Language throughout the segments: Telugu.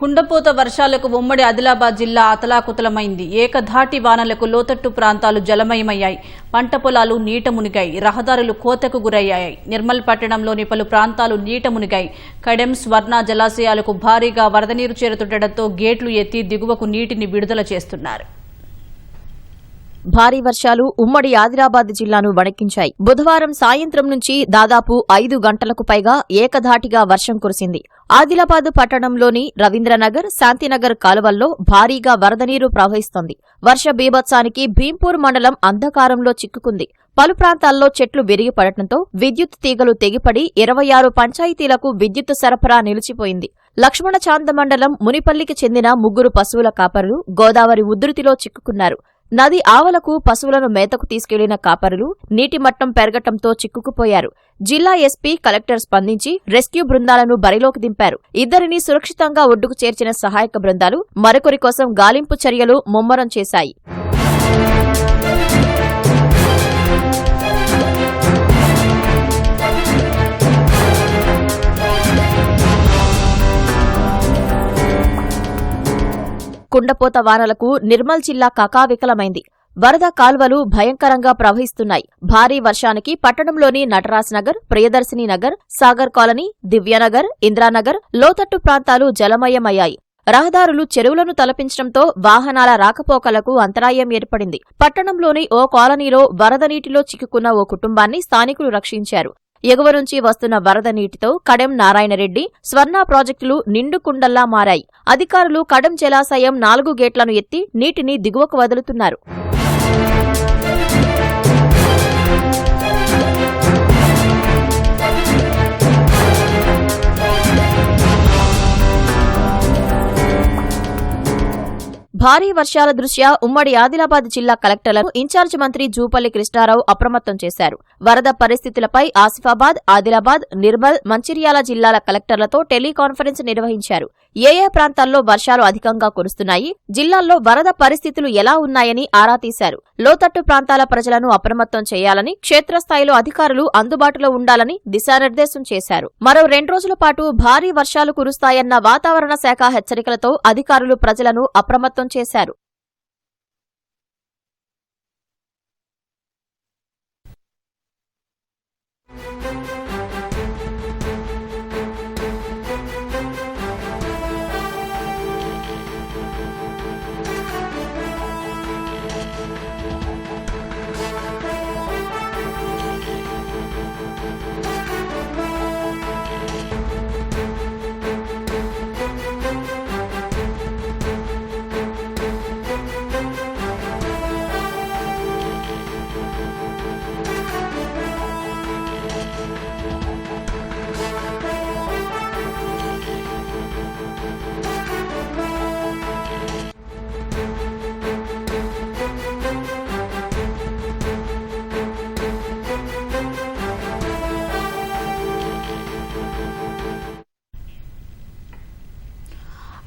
కుండపోత వర్షాలకు ఉమ్మడి ఆదిలాబాద్ జిల్లా అతలాకుతలమైంది. ఏకధాటి వానలకు లోతట్టు ప్రాంతాలు జలమయమయ్యాయి. పంట పొలాలు నీట మునిగాయి. రహదారులు కోతకు గురయ్యాయి. నిర్మల్ పట్టణంలోని పలు ప్రాంతాలు నీట మునిగాయి. కడెం స్వర్ణ జలాశయాలకు భారీగా వరద నీరు చేరుతుండటంతో గేట్లు ఎత్తి దిగువకు నీటిని విడుదల చేస్తున్నారు. భారీ వర్షాలు ఉమ్మడి ఆదిలాబాద్ జిల్లాను వణికించాయి. బుధవారం సాయంత్రం నుంచి దాదాపు ఐదు గంటలకు పైగా ఏకధాటిగా వర్షం కురిసింది. ఆదిలాబాద్ పట్టణంలోని రవీంద్రనగర్ శాంతినగర్ కాలువల్లో భారీగా వరద నీరు ప్రవహిస్తోంది. వర్ష బీభత్సానికి భీంపూర్ మండలం అంధకారంలో చిక్కుకుంది. పలు ప్రాంతాల్లో చెట్లు విరిగి పడటంతో విద్యుత్ తీగలు తెగిపడి ఇరవై ఆరు పంచాయతీలకు విద్యుత్ సరఫరా నిలిచిపోయింది. లక్ష్మణ చాంద మండలం మునిపల్లికి చెందిన ముగ్గురు పశువుల కాపరులు గోదావరి ఉధృతిలో చిక్కుకున్నారు. నది ఆవలకు పశువులను మేతకు తీసుకెళ్ళిన కాపరులు నీటి మట్టం పెరగటంతో చిక్కుకుపోయారు. జిల్లా ఎస్పీ కలెక్టర్ స్పందించి రెస్క్యూ బృందాలను బరిలోకి దింపారు. ఇద్దరిని సురక్షితంగా ఒడ్డుకు చేర్చిన సహాయక బృందాలు మరొకరి కోసం గాలింపు చర్యలు ముమ్మరం చేశాయి. కుండపోత వానలకు నిర్మల్ జిల్లా కకావికలమైంది. వరద కాల్వలు భయంకరంగా ప్రవహిస్తున్నాయి. భారీ వర్షానికి పట్టణంలోని నటరాజ్ నగర్ ప్రియదర్శిని నగర్ సాగర్ కాలనీ దివ్యనగర్ ఇంద్రానగర్ లోతట్టు ప్రాంతాలు జలమయమయ్యాయి. రహదారులు చెరువులను తలపించడంతో వాహనాల రాకపోకలకు అంతరాయం ఏర్పడింది. పట్టణంలోని ఓ కాలనీలో వరద నీటిలో చిక్కుకున్న ఓ కుటుంబాన్ని స్థానికులు రక్షించారు. ఎగువ నుంచి వస్తున్న వరద నీటితో కడెం నారాయణరెడ్డి స్వర్ణ ప్రాజెక్టులు నిండుకుండల్లా మారాయి. అధికారులు కడెం జలాశయం నాలుగు గేట్లను ఎత్తి నీటిని దిగువకు వదులుతున్నారు. భారీ వర్షాల దృష్ట్యా ఉమ్మడి ఆదిలాబాద్ జిల్లా కలెక్టర్లను ఇన్ఛార్జ్ మంత్రి జూపల్లి కృష్ణారావు అప్రమత్తం చేశారు. వరద పరిస్థితులపై ఆసిఫాబాద్ ఆదిలాబాద్ నిర్మల్ మంచిర్యాల జిల్లాల కలెక్టర్లతో టెలికాన్ఫరెన్స్ నిర్వహించారు. ఏ ఏ ప్రాంతాల్లో వర్షాలు అధికంగా కురుస్తున్నాయి జిల్లాల్లో వరద పరిస్థితులు ఎలా ఉన్నాయని ఆరా తీశారు. లోతట్టు ప్రాంతాల ప్రజలను అప్రమత్తం చేయాలని క్షేత్రస్థాయిలో అధికారులు అందుబాటులో ఉండాలని దిశానిర్దేశం చేశారు. మరో రెండు రోజుల పాటు భారీ వర్షాలు కురుస్తాయన్న వాతావరణ శాఖ హెచ్చరికలతో అధికారులు ప్రజలను అప్రమత్తం చేశారు.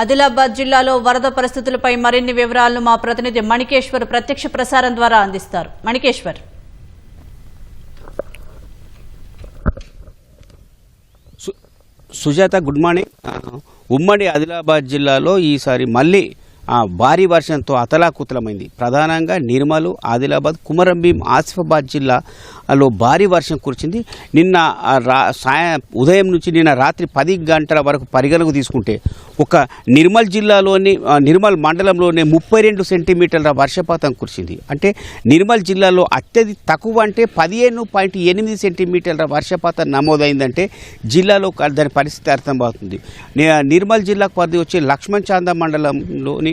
ఆదిలాబాద్ జిల్లాలో వరద పరిస్థితులపై మరిన్ని వివరాలను మా ప్రతినిధి మణికేశ్వర్ ప్రత్యక్ష ప్రసారం ద్వారా అందిస్తారు. మణికేశ్వర్. సు- సుజాత గుడ్ మార్నింగ్. ఉమ్మడి ఆదిలాబాద్ జిల్లాలో ఈసారి మళ్ళీ భారీ వర్షంతో అతలాకుతలమైంది. ప్రధానంగా నిర్మలు ఆదిలాబాద్ కుమరంభీం ఆసిఫాబాద్ జిల్లాలో భారీ వర్షం కురిచింది నిన్న రా సాయ ఉదయం నుంచి నిన్న రాత్రి పది గంటల వరకు పరిగణకు తీసుకుంటే ఒక నిర్మల్ జిల్లాలోని నిర్మల్ మండలంలోనే ముప్పై రెండు సెంటీమీటర్ల వర్షపాతం కురిచింది అంటే నిర్మల్ జిల్లాలో అత్యధిక తక్కువ అంటే పదిహేను పాయింట్ ఎనిమిది సెంటీమీటర్ల వర్షపాతం నమోదైందంటే జిల్లాలో దాని పరిస్థితి అర్థమవుతుంది అవుతుంది. నిర్మల్ జిల్లాకు పరిధి వచ్చే లక్ష్మణ్ చాంద మండలంలోని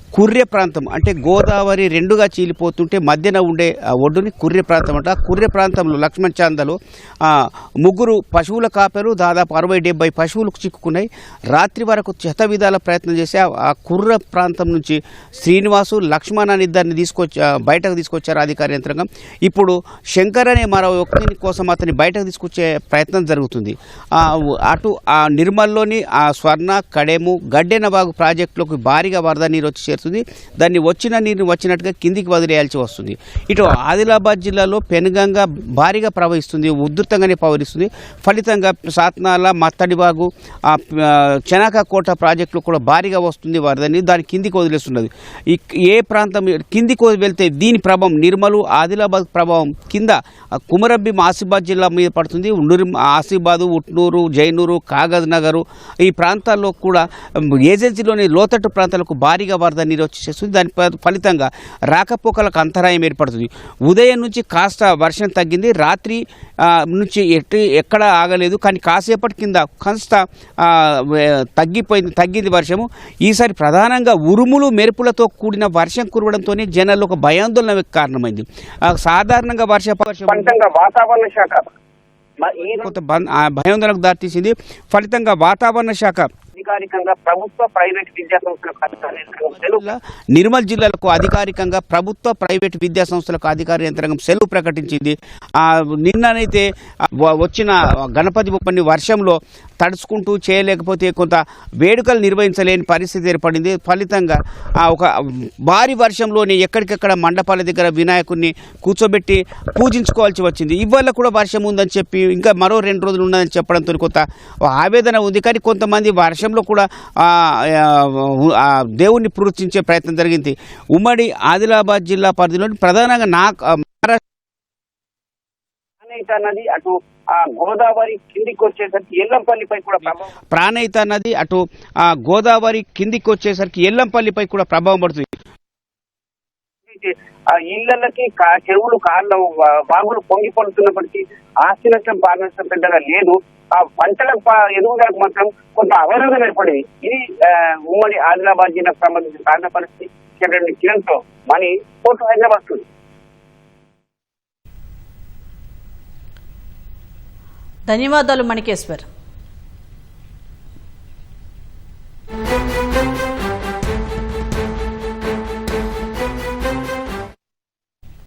కుర్రె ప్రాంతం అంటే గోదావరి రెండుగా చీలిపోతుంటే మధ్యన ఉండే ఆ ఒడ్డుని కుర్రె ప్రాంతం అంట. ఆ కుర్రె ప్రాంతంలో లక్ష్మణ్ చాందలు ముగ్గురు పశువుల కాపరు దాదాపు అరవై డెబ్బై పశువులకు చిక్కుకున్నాయి. రాత్రి వరకు చెత విధాల ప్రయత్నం చేసి ఆ- కుర్ర ప్రాంతం నుంచి శ్రీనివాసు లక్ష్మణ్ అని ఇద్దరిని తీసుకొచ్చి బయటకు తీసుకొచ్చారు అధికార యంత్రాంగం. ఇప్పుడు శంకర్ అనే మరో వ్యక్తిని కోసం అతన్ని బయటకు తీసుకొచ్చే ప్రయత్నం జరుగుతుంది. అటు ఆ నిర్మల్లోని ఆ స్వర్ణ కడేము గడ్డెనబాగు ప్రాజెక్టులోకి భారీగా వరద నీరు వచ్చి వస్తుంది. దాన్ని వచ్చిన నీరుని వచ్చినట్టుగా కిందికి వదిలేయాల్సి వస్తుంది. ఇటు ఆదిలాబాద్ జిల్లాలో పెనుగంగా భారీగా ప్రవహిస్తుంది ఉధృతంగానే ప్రవహిస్తుంది. ఫలితంగా సాత్నాల మత్తడిబాగు చెనాక కోట ప్రాజెక్టులు కూడా భారీగా వస్తుంది వరదని దాని కిందికి వదిలేస్తున్నది. ఏ ప్రాంతం కిందికి వెళ్తే దీని ప్రభావం నిర్మలు ఆదిలాబాద్ ప్రభావం కింద కుమరబ్బి ఆసిఫాబాద్ జిల్లా మీద పడుతుంది. ఉన్నూరు ఆసిఫాబాదు ఉట్నూరు జైనూరు కాగజ్ నగరు ఈ ప్రాంతాల్లో కూడా ఏజెన్సీలోని లోతట్టు ప్రాంతాలకు భారీగా వరద నీరు వచ్చేస్తుంది దాని ఫలితంగా రాకపోకలకు అంతరాయం ఏర్పడుతుంది. ఉదయం నుంచి కాస్త వర్షం తగ్గింది. రాత్రి నుంచి ఎటు ఎక్కడ ఆగలేదు. కానీ కాసేపటి కింద కాస్త తగ్గిపోయింది తగ్గింది వర్షము. ఈసారి ప్రధానంగా ఉరుములు మెరుపులతో కూడిన వర్షం కురవడంతోనే జనాల్లో ఒక భయాందోళనకు కారణమైంది. సాధారణంగా ఫలితంగా వాతావరణ శాఖ. కొంత భయాందోళనకు దారితీసింది. ఫలితంగా వాతావరణ శాఖ అధికారికంగా ప్రభుత్వ ప్రైవేట్ విద్యా సంస్థలకు సెలవు. నిర్మల్ జిల్లాలకు అధికారికంగా ప్రభుత్వ ప్రైవేట్ విద్యా సంస్థలకు అధికార యంత్రాంగం సెలవు ప్రకటించింది. ఆ, నిన్ననైతే వచ్చిన గణపతి బొప్పని వర్షంలో తడుచుకుంటూ చేయలేకపోతే కొంత వేడుకలు నిర్వహించలేని పరిస్థితి ఏర్పడింది. ఫలితంగా ఒక భారీ వర్షంలోని ఎక్కడికక్కడ మండపాల దగ్గర వినాయకుడిని కూర్చోబెట్టి పూజించుకోవాల్సి వచ్చింది. ఇవాళ కూడా వర్షం ఉందని చెప్పి ఇంకా మరో రెండు రోజులు ఉన్నదని చెప్పడంతో కొంత ఆవేదన ఉంది. కానీ కొంతమంది వర్షంలో కూడా దేవుణ్ణి పూర్తించే ప్రయత్నం జరిగింది. ఉమ్మడి ఆదిలాబాద్ జిల్లా పరిధిలోని ప్రధానంగా నా నది అటు ఆ గోదావరి కిందికి వచ్చేసరికి ఎల్లంపల్లిపై కూడా ప్రభావం ప్రాణహిత నది అటు ఆ, గోదావరి కిందికి వచ్చేసరికి ఎల్లంపల్లిపై కూడా ప్రభావం పడుతుంది. ఆ ఇళ్ళకి చెరువులు కాళ్ళ వాగులు పొంగి పడుతున్నప్పటికీ ఆస్తి నష్టం పాల నష్టం పెద్దగా లేదు. ఆ పంటల ప- ఎదుగుదలకు మాత్రం కొంత అవరోధం ఏర్పడింది. ఇది ఉమ్మడి ఆదిలాబాద్ జిల్లాకు సంబంధించిన కారణ పరిస్థితి. కిరణ్తో మనీ కోర్టు హైదరాబాద్ ధన్యవాదాలు మణికేశ్వర్.